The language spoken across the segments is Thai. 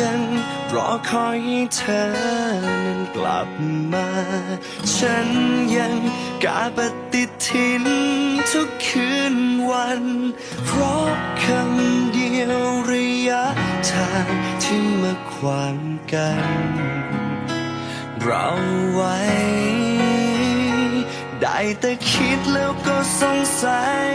ยังรอคอยให้เธอนั้นกลับมา ฉันยังกาปฏิทินทุกคืนวัน เพราะคำเดียวระยะทางที่มาขวางกัน เราไว้ ได้แต่คิดแล้วก็สงสัย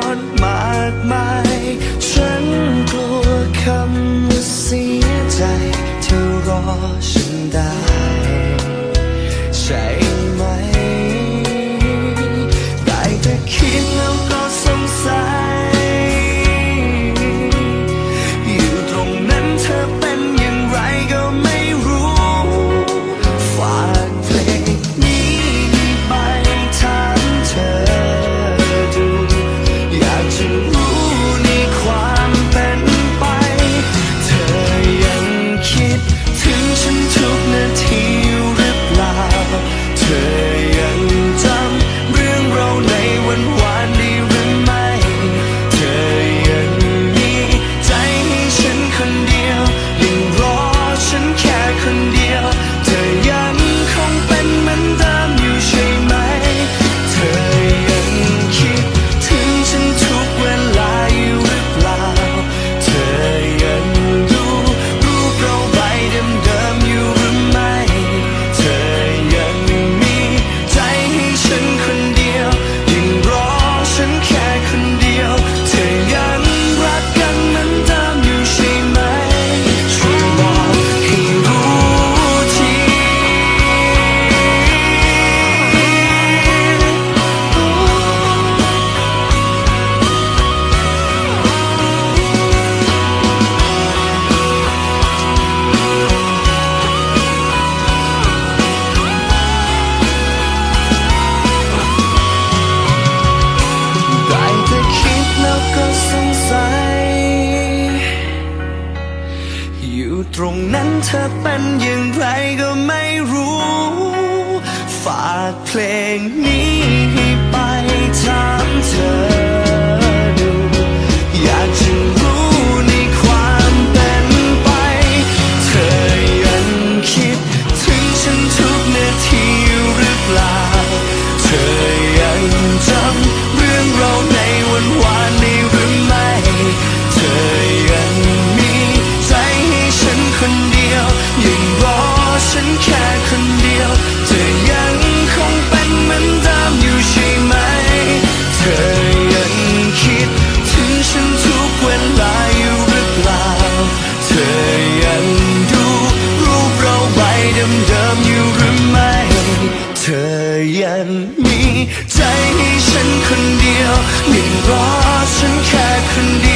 รงนั้นเธอเป็นอย่างไรก็ไม่รู้ ฝากเพลงนี้ให้ไปทาง ฉันแค่คนเดียว เธอยังคงเป็นเหมือนเดิมอยู่ใช่ไหม เธอยังคิดถึงฉันทุกเวลาอยู่หรือเปล่า เธอยังดูรูปเราใบเดิมๆอยู่หรือไม่ เธอยังมีใจให้ฉันคนเดียวยังรอฉันแค่คนเดียว